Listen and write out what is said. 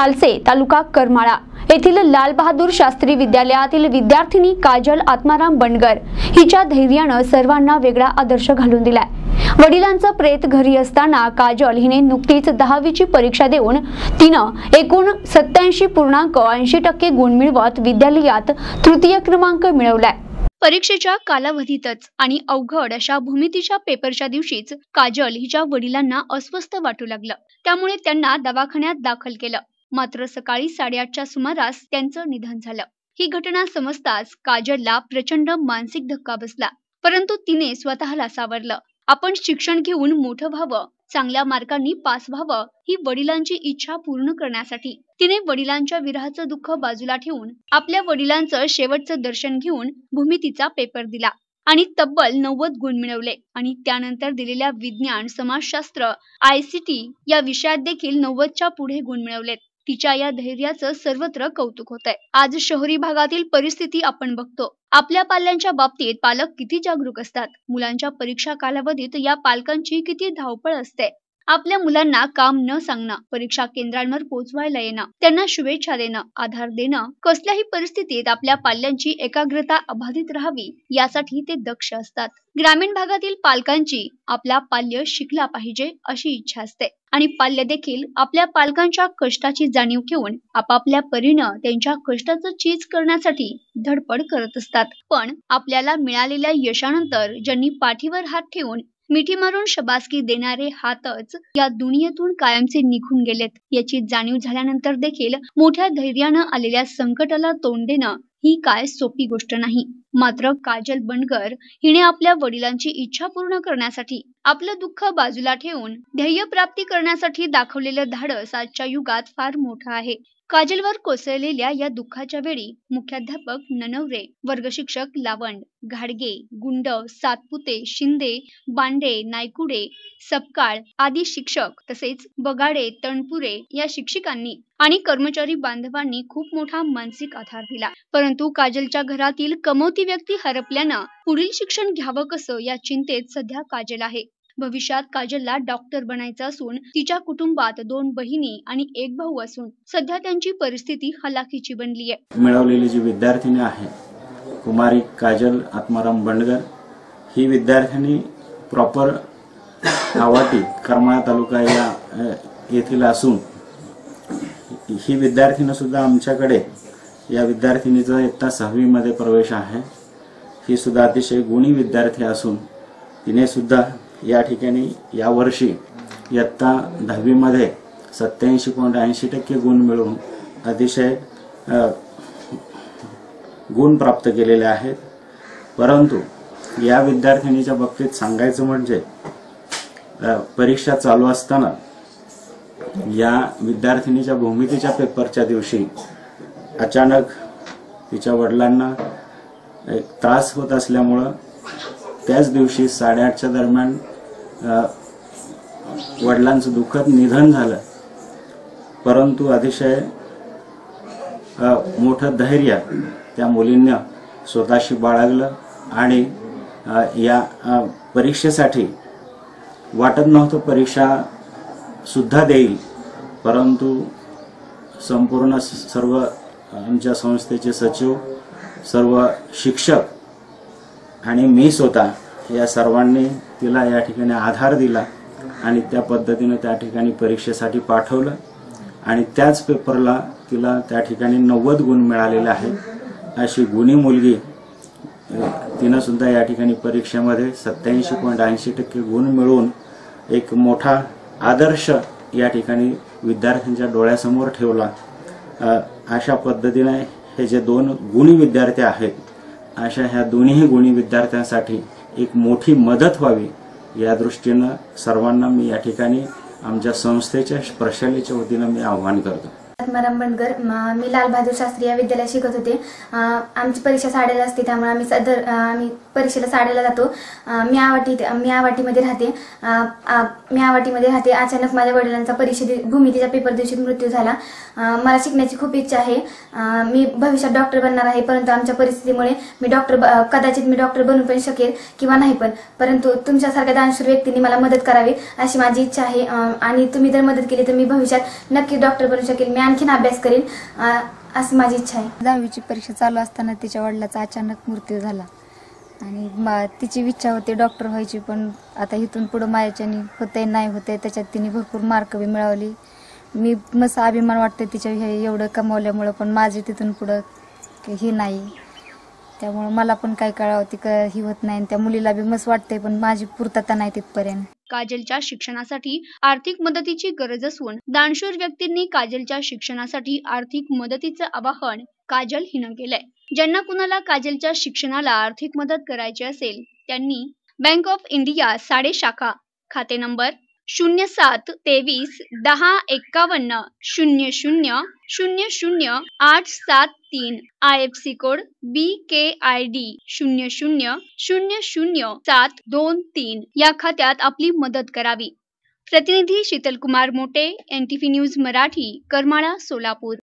सालसे तालुका करमाळा येथील लालबहादूर शास्त्री विद्यालयातील विद्यार्थिनी काजल आत्माराम बंडगर हिच्या धैर्यानं सर्वांना वेगळा आदर्श घालून दिलाय. वडिलांचं प्रेत घरी असताना काजल हिने नुकतीच दहावीची परीक्षा देऊन तिनं एकूण सत्याऐंशी पूर्णांक ऐंशी टक्के गुण मिळवत विद्यालयात तृतीय क्रमांक मिळवलाय. परीक्षेच्या कालावधीतच आणि अवघड अशा भूमितीच्या पेपरच्या दिवशीच काजल हिच्या वडिलांना अस्वस्थ वाटू लागलं. त्यामुळे त्यांना दवाखान्यात दाखल केलं. मात्र सकाळी साडेआठच्या सुमारास त्यांचं निधन झालं. ही घटना समजताच काजलला प्रचंड मानसिक धक्का बसला. परंतु तिने स्वतःला सावरलं. आपण शिक्षण घेऊन मोठं व्हावं चांगल्या मार्कांनी पास व्हावं ही वडिलांची इच्छा पूर्ण करण्यासाठी. तिने वडिलांच्या विरहाचं दुःख बाजूला ठेवून आपल्या वडिलांचं शेवटचं दर्शन घेऊन भूमितीचा पेपर दिला आणि तब्बल नव्वद गुण मिळवले आणि त्यानंतर दिलेल्या विज्ञान समाजशास्त्र आयसीटी या विषयात देखील नव्वदच्या पुढे गुण मिळवलेत. तिच्या या धैर्याचं सर्वत्र कौतुक होत आहे आज शहरी भागातील परिस्थिती आपण बघतो. आपल्या पाल्यांच्या बाबतीत पालक किती जागरूक असतात? मुलांच्या परीक्षा कालावधीत या पालकांची किती धावपळ असते? आपल्या मुलांना काम न सांगणं परीक्षा केंद्रांवर पोहोचवायला येणं त्यांना शुभेच्छा देणं आधार देणं कसल्याही परिस्थितीत आपल्या पाल्यांची एकाग्रता अबाधित राहावी यासाठी ते दक्ष असतात. ग्रामीण भागातील पालकांची आपला पाल्य शिकला पाहिजे अशी इच्छा असते. आणि पाल्य देखील आपल्या पालकांच्या कष्टाची जाणीव ठेवून आपापल्या परीनं त्यांच्या कष्टाचं चीज करण्यासाठी धडपड करत असतात. पण आपल्याला मिळालेल्या यशानंतर ज्यांनी पाठीवर हात ठेवून मिठी मारून शबासकी देणारे हातच या दुनियेतून कायमचे निघून गेलेत. याची जाणीव झाल्यानंतर देखील मोठ्या धैर्यानं आलेल्या संकटाला तोंड देणं ही काय सोपी गोष्ट नाही. मात्र काजल बनकर हिने आपल्या वडिलांची इच्छा पूर्ण करण्यासाठी आपलं दुःख बाजूला ठेवून ध्येय प्राप्ती करण्यासाठी दाखवलेलं धाडस आजच्या युगात फार मोठं आहे. काजलवर कोसळलेल्या या दुःखाच्या वेळी मुख्याध्यापक ननवरे वर्गशिक्षक लावंड घाडगे गुंड सातपुते शिंदे बांडे नायकुडे सपकाळ आदी शिक्षक तसेच बगाडे तणपुरे या शिक्षिकांनी आणि कर्मचारी बांधवांनी खूप मोठा मानसिक आधार दिला. परंतु काजलच्या घरातील कमवती व्यक्ती हरपल्यानं पुढील शिक्षण घ्यावं कसं या चिंतेत सध्या काजल आहे. भविष्यात काजलला डॉक्टर बनायचं असून तिच्या कुटुंबात दोन बहिणी आणि एक भाऊ असून सध्या त्यांची परिस्थिती हलाखीची बनली आहे. मिळवलेली जी विद्यार्थिनी आहे कुमारी काजल आत्माराम बंडगर ही विद्यार्थिनी प्रॉपर आवाटी करमाळा तालुका या येथील असून ही विद्यार्थिनी सुद्धा आमच्याकडे या विद्यार्थिनीचा इयत्ता सहावीमध्ये प्रवेश आहे. ही सुद्धा अतिशय गुणी विद्यार्थी असून तिने सुद्धा या ठिकाणी यावर्षी इयत्ता दहावीमध्ये सत्याऐंशी पॉईंट ऐंशी टक्के गुण मिळवून अतिशय गुण प्राप्त केलेले आहेत. परंतु या विद्यार्थिनीच्या बाबतीत सांगायचं म्हणजे परीक्षा चालू असताना या विद्यार्थिनीच्या भूमितीच्या पेपरच्या दिवशी अचानक तिच्या वडिलांना एक त्रास होत असल्यामुळं त्याच दिवशी साडेआठच्या दरम्यान वडिलांचं दुःखद निधन झालं. परंतु अतिशय मोठं धैर्य त्या मुलींना स्वतःशी बाळगलं आणि या परीक्षेसाठी वाटत नव्हतं परीक्षा सुद्धा देईल. परंतु संपूर्ण सर्व आमच्या संस्थेचे सचिव सर्व शिक्षक आणि मी स्वतः या सर्वांनी तिला या ठिकाणी आधार दिला आणि त्या पद्धतीनं त्या ठिकाणी परीक्षेसाठी पाठवलं. आणि त्याच पेपरला तिला त्या ठिकाणी नव्वद गुण मिळालेले आहेत. अशी गुणी मुलगी तिनं सुद्धा या ठिकाणी परीक्षेमध्ये सत्याऐंशी पॉईंट ऐंशी टक्के गुण मिळवून एक मोठा आदर्श या ठिकाणी विद्यार्थ्यांच्या डोळ्यासमोर ठेवला. अशा पद्धतीने हे जे दोन गुणी विद्यार्थी आहेत अशा ह्या दोन्ही गुणी विद्यार्थ्यांसाठी एक मोठी मदत व्हावी या दृष्टीनं सर्वांना मी या ठिकाणी आमच्या संस्थेच्या प्रशालेच्या वतीनं मी आव्हान करतो. आत्माराम बनकर मी लालबहादूर शास्त्री या विद्यालयात शिकत होते. आमची परीक्षा साडेला असते त्यामुळे आम्ही सदर आम्ही परीक्षेला साडेला जातो. मी आवाटी मी आवाटीमध्ये राहते. आ- मी आवाटीमध्ये राहते. अचानक माझ्या वडिलांचा परीक्षे भूमितीच्या पेपर दिवशी मृत्यू झाला. मला शिकण्याची खूप इच्छा आहे. मी भविष्यात डॉक्टर बनणार आहे परंतु आमच्या परिस्थितीमुळे मी डॉक्टर ब- कदाचित मी डॉक्टर बनू पण शकेल किंवा नाही पण. परंतु तुमच्यासारख्या दानशूर व्यक्तींनी मला मदत करावी अशी माझी इच्छा आहे. आणि तुम्ही जर मदत केली तर मी भविष्यात नक्की डॉक्टर बनू शकेल. मी आणखी आणखीन अभ्यास करेन. असं माझी इच्छा आहे. दहावीची परीक्षा चालू असताना तिच्या वडिलाचा अचानक मृत्यू झाला. आणि मा तिची इच्छा होती डॉक्टर व्हायची पण आता इथून पुढं माझ्याच्यानी होतंय नाही होतंय त्याच्यात तिने भरपूर मार्क बी मिळवली. मी मस्त अभिमान वाटते तिच्या हे एवढं कमावल्यामुळं पण माझे तिथून पुढं हे नाही. त्यामुळं मला पण काय कळावं ती क ही होत नाही. आणि त्या मुलीला बी मस्त वाटतंय पण माझी पूर्तता नाही तिथपर्यंत. काजलच्या शिक्षणासाठी आर्थिक मदतीची गरज असून दानशूर व्यक्तींनी काजलच्या शिक्षणासाठी आर्थिक मदतीचं आवाहन काजल हिनं केलंय. ज्यांना कुणाला काजलच्या शिक्षणाला आर्थिक मदत करायची असेल त्यांनी बँक ऑफ इंडिया साडे शाखा खाते नंबर शून्य सात तेवीस दहा एक्कावन्न शून्य शून्य शून्य शून्य आठ सात तीन I F C code B K I D शून्य शून्य शून्य शून्य सात दोन तीन या खात्यात आपली मदत करावी. प्रतिनिधी Sheetalkumar Mote N T V news Marathi Karmala Solapur.